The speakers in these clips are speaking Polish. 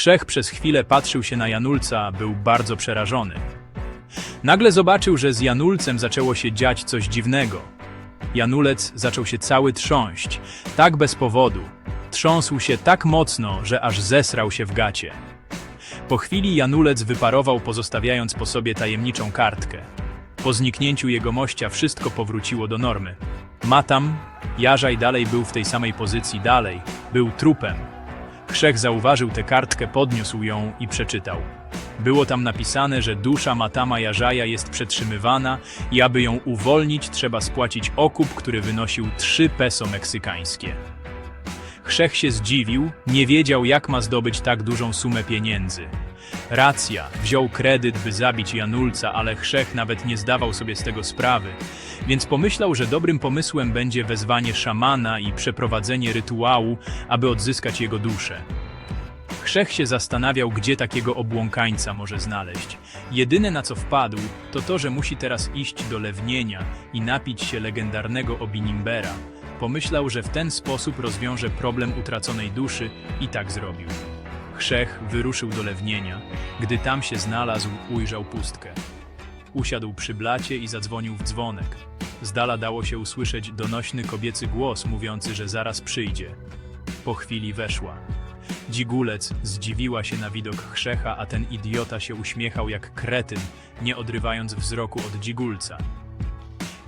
Chrzech przez chwilę patrzył się na Janulca, był bardzo przerażony. Nagle zobaczył, że z Janulcem zaczęło się dziać coś dziwnego. Janulec zaczął się cały trząść, tak bez powodu. Trząsł się tak mocno, że aż zesrał się w gacie. Po chwili Janulec wyparował, pozostawiając po sobie tajemniczą kartkę. Po zniknięciu jego mościa wszystko powróciło do normy. Matam, Jarzaj dalej był w tej samej pozycji dalej, był trupem. Krzech zauważył tę kartkę, podniósł ją i przeczytał. Było tam napisane, że dusza Matama Jarzaja jest przetrzymywana i aby ją uwolnić trzeba spłacić okup, który wynosił 3 peso meksykańskie. Chrzech się zdziwił, nie wiedział jak ma zdobyć tak dużą sumę pieniędzy. Racja, wziął kredyt, by zabić Janulca, ale Chrzech nawet nie zdawał sobie z tego sprawy, więc pomyślał, że dobrym pomysłem będzie wezwanie szamana i przeprowadzenie rytuału, aby odzyskać jego duszę. Chrzech się zastanawiał, gdzie takiego obłąkańca może znaleźć. Jedyne na co wpadł, to to, że musi teraz iść do lewnienia i napić się legendarnego Obinimbera. Pomyślał, że w ten sposób rozwiąże problem utraconej duszy i tak zrobił. Chrzech wyruszył do lewnienia. Gdy tam się znalazł, ujrzał pustkę. Usiadł przy blacie i zadzwonił w dzwonek. Z dala dało się usłyszeć donośny kobiecy głos mówiący, że zaraz przyjdzie. Po chwili weszła. Dzigulec zdziwiła się na widok Chrzecha, a ten idiota się uśmiechał jak kretyn, nie odrywając wzroku od dzigulca.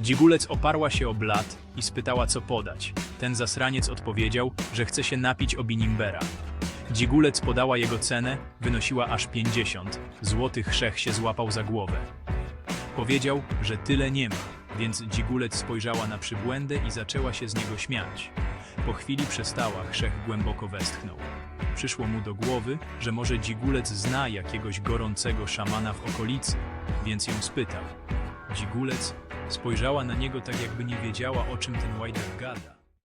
Dzigulec oparła się o blat i spytała, co podać. Ten zasraniec odpowiedział, że chce się napić obinimbera. Dzigulec podała jego cenę, wynosiła aż 50. Złoty Chrzech się złapał za głowę. Powiedział, że tyle nie ma, więc Dzigulec spojrzała na przybłędę i zaczęła się z niego śmiać. Po chwili przestała, Chrzech głęboko westchnął. Przyszło mu do głowy, że może Dzigulec zna jakiegoś gorącego szamana w okolicy, więc ją spytał. Dzigulec spojrzała na niego tak jakby nie wiedziała, o czym ten łajdak gada.